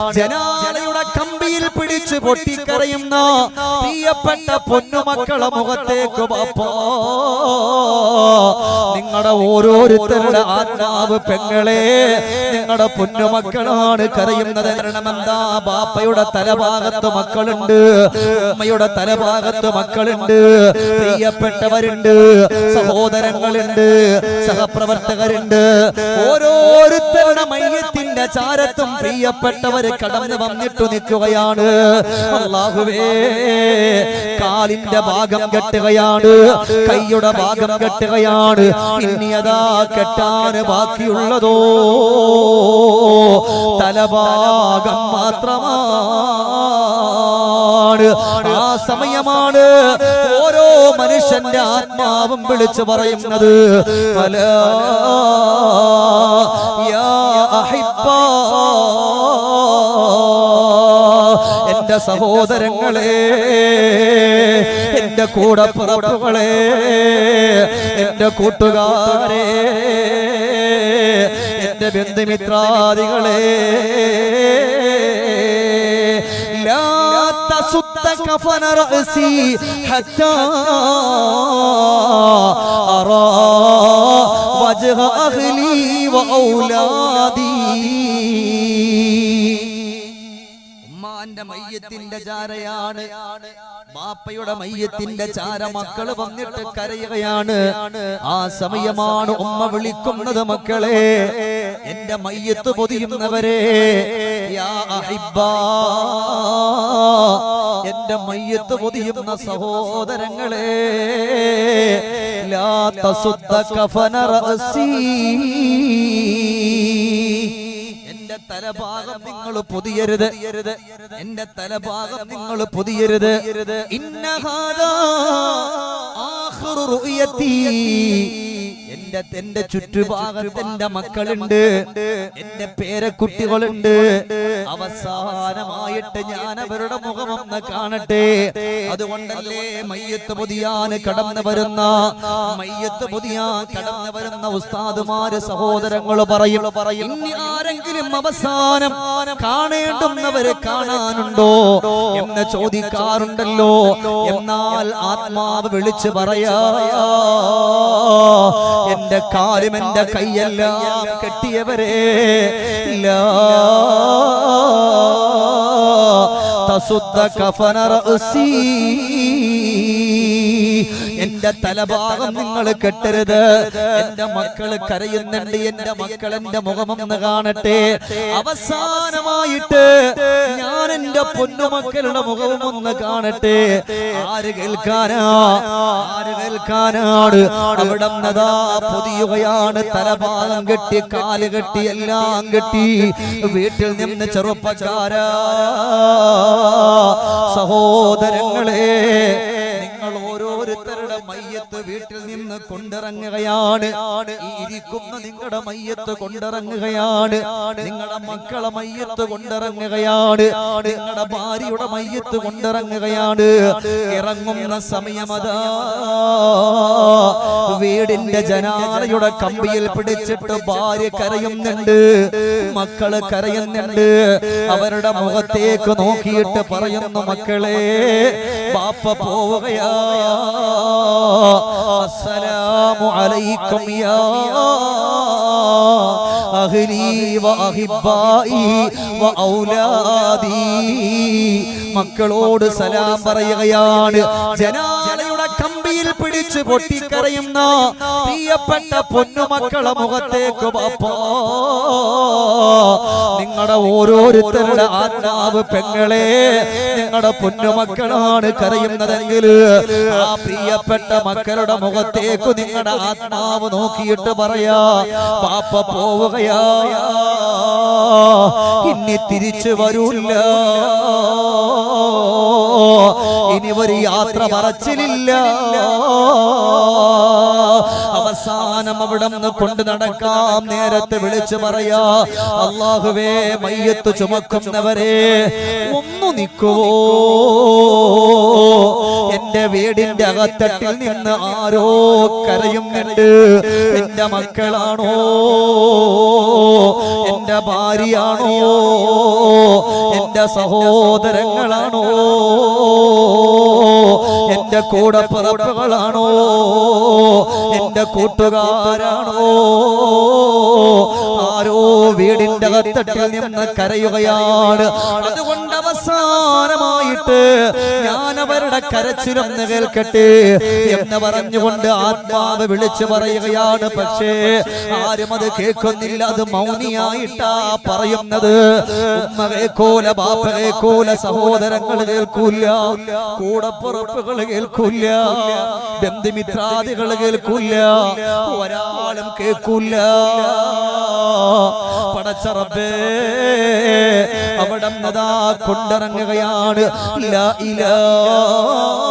ജനാലയുടെ കമ്പിയിൽ പിടിച്ച് പൊട്ടിക്കരയുന്ന പ്രിയപ്പെട്ട പൊന്നുമക്കളെ മുഖത്തേക്ക് നിങ്ങളുടെ ഓരോരുത്തരുടെ ആത്മാവ് പെങ്ങളെ നിങ്ങളുടെ പൊന്നുമക്കളാണ് കരയുന്നത്. എന്താ? ബാപ്പയുടെ തലഭാഗത്ത് മക്കളുണ്ട് അമ്മയുടെ തലഭാഗത്ത് മക്കളുണ്ട് പ്രിയപ്പെട്ടവരുണ്ട് സഹോദരങ്ങളുണ്ട് സഹപ്രവർത്തകരുണ്ട്. ഓരോരുത്തരുടെ മയ്യത്തിന്റെ ചാരത്തും പ്രിയപ്പെട്ടവര് കടന്നു വന്നിട്ടു നിൽക്കുകയാണ്. അള്ളാഹുവേ കാലിന്റെ ഭാഗം കെട്ടുകയാണ്. കൈയുടെ ഭാഗം കെട്ടുകയാണ്. ഇനി അതാ കെട്ടാന് ബാക്കിയുള്ളതോ? തലഭാഗം മാത്രമാണ് ആ സമയമാണ് ഓരോ മനുഷ്യന്റെ ആത്മാവും വിളിച്ചു പറയുന്നത് പല. എന്റെ സഹോദരങ്ങളെ എന്റെ കൂടെ പുറപ്പുകളെ എന്റെ കൂട്ടുകാരെ എന്റെ ബന്ധുമിത്രാദികളെ حتى صدت كفن رأسي. حتى أرى وجه أهلي وأولادي. ഉമ്മാന്റെ മയ്യത്തിന്റെ ചാരയാണ്. ബാപ്പയുടെ മയ്യത്തിന്റെ ചാര മക്കൾ വന്നിട്ട് കരയുകയാണ്. ആ സമയമാണ് ഉമ്മ വിളിക്കുന്നത് മക്കളെ. എന്റെ മയ്യത്ത് പൊതിയുന്നവരെ. എന്റെ മയ്യത്ത് പൊതിയുന്ന സഹോദരങ്ങളെ. ലാ സുദ്ധ കഫന റഅസി. എന്റെ തലഭാഗം നിങ്ങൾ പൊതിയരുത്. എന്റെ തലഭാഗം നിങ്ങൾ പൊതിയരുത്. എന്റെ എന്റെ ചുറ്റുഭാഗത്ത് എന്റെ മക്കളുണ്ട്. എന്റെ പേരക്കുട്ടികളുണ്ട്. അവസാനമായിട്ട് ഞാൻ അവരുടെ മുഖമൊന്ന് കാണട്ടെ. അതുകൊണ്ടല്ലേ മയ്യത്ത് പൊതിയാൻ കടന്നു വരുന്ന മയ്യത്ത് പൊതിയാൻ കടന്നു വരുന്ന ഉസ്താദുമാര് സഹോദരങ്ങൾ പറയും ഇനി ആരെങ്കിലും അവസാനം കാണേണ്ടുന്നവരെ കാണാനുണ്ടോ? എന്ന് ചോദിക്കാറുണ്ടല്ലോ. എന്നാൽ ആത്മാവ് വിളിച്ചു പറയാ എന്റെ കാലും എന്റെ കൈയെല്ലാം കെട്ടിയവരെ ലാ തസുദ്ദ കഫന റഅസി എന്റെ തലഭാഗം നിങ്ങൾ കെട്ടരുത്. എന്റെ മക്കൾ കരയുന്നുണ്ട്. എന്റെ മക്കൾ എന്റെ മുഖമൊന്ന് കാണട്ടെ. അവസാനമായിട്ട് ഞാൻ എന്റെ പൊന്നുമക്കളുടെ മുഖവും ഒന്ന് കാണട്ടെ. ആര് കേൾക്കാനാ? ആര് കേൾക്കാനാണ്? അവിടെ പൊതിയുകയാണ്. തലഭാഗം കെട്ടി കാൽ കെട്ടി എല്ലാം കെട്ടി. വീട്ടിൽ നിന്ന് ചെറുപ്പക്കാരാ. സഹോദരങ്ങളെ. മയ്യത്ത് വീട്ടിൽ നിന്ന് കൊണ്ടിറങ്ങുകയാണ് ഈ ഇരിക്കുന്ന നിങ്ങളുടെ മയ്യത്ത് കൊണ്ടിറങ്ങുകയാണ് നിങ്ങളുടെ മക്കളെ മയ്യത്ത് കൊണ്ടിറങ്ങുകയാണ് നിങ്ങളുടെ ഭാര്യയുടെ മയ്യത്ത് കൊണ്ടിറങ്ങുകയാണ് ഇറങ്ങുന്ന സമയമതാ. വീടിന്റെ ജനാലയുടെ കമ്പിയിൽ പിടിച്ചിട്ട് ഭാര്യ കരയുന്നുണ്ട്. മക്കൾ കരയുന്നുണ്ട്. അവരുടെ മുഖത്തേക്ക് നോക്കിയിട്ട് പറയുന്നു മക്കളെ പാപ്പ പോവുകയാ. അഹിബ്ബായി വ ഔലാദി. മക്കളോട് സലാം പറയുകയാണ്. ജനാലയുടെ കമ്പിയിൽ പിടിച്ച് പൊട്ടിക്കരയുന്ന പ്രിയപ്പെട്ട പൊന്നുമക്കളെ മുഖത്തേക്ക് ബാപ്പാ നിങ്ങളുടെ ഓരോരുത്തരുടെ ആത്മാവ് പെങ്ങളെ നിങ്ങളുടെ പൊന്നുമക്കളാണ് കരയുന്നതെങ്കിൽ ആ പ്രിയപ്പെട്ട മക്കളുടെ മുഖത്തേക്ക് നിങ്ങളുടെ ആത്മാവ് നോക്കിയിട്ട് പറയാ പാപ്പ പോവുകയാ ഇനി തിരിച്ചു വരൂല്ല. ഇനി ഒരു യാത്ര പറച്ചിലില്ല അവസാനം അവിടെ നിന്ന് കൊണ്ട് നടക്കാം. നേരത്തെ വിളിച്ചു പറയാ അള്ളാഹുവേ മയ്യത്ത് ചുമക്കുന്നവരെ ഒന്നു നിൽക്കുവോ? എന്റെ വീടിന്റെ അകത്തട്ടിൽ നിന്ന് ആരോ കരയുന്നുണ്ട് എന്റെ മക്കളാണോ? എന്റെ ഭാര്യയാണോ? എന്റെ സഹോദരങ്ങളാണോ? എന്റെ കൂടപ്പിറപ്പുകളാണോ എന്റെ കൂട്ടുകാരാണോ? ആരോ വീടിന്റെ അകത്തട്ടിൽ നിന്ന് കരയുകയാണ്. അതുകൊണ്ട് അവസാനമായിട്ട് ഞാൻ അവരുടെ കരച്ചിലൊന്ന് കേൾക്കട്ടെ എന്ന് പറഞ്ഞുകൊണ്ട് ആത്മാവ് വിളിച്ചു പറയുകയാണ്. പക്ഷേ ആരും അത് കേൾക്കുന്നില്ല. അത് മൗനിയായിട്ടാ പറയുന്നത്. ഉമ്മ കേൾക്കൂല ബാപ്പ കേൾക്കൂല സഹോദരങ്ങൾ കേൾക്കൂല കൂടപ്പുറപ്പുകൾ കേൾക്കൂല ബന്ധുമിത്രാദികൾ കേൾക്കൂല ഒരാളും കേൾക്കൂല പടച്ചറബേ അവിടെ നദാ കൊണ്ടിറങ്ങുകയാണ്. ഇല്ല ഇലാഹ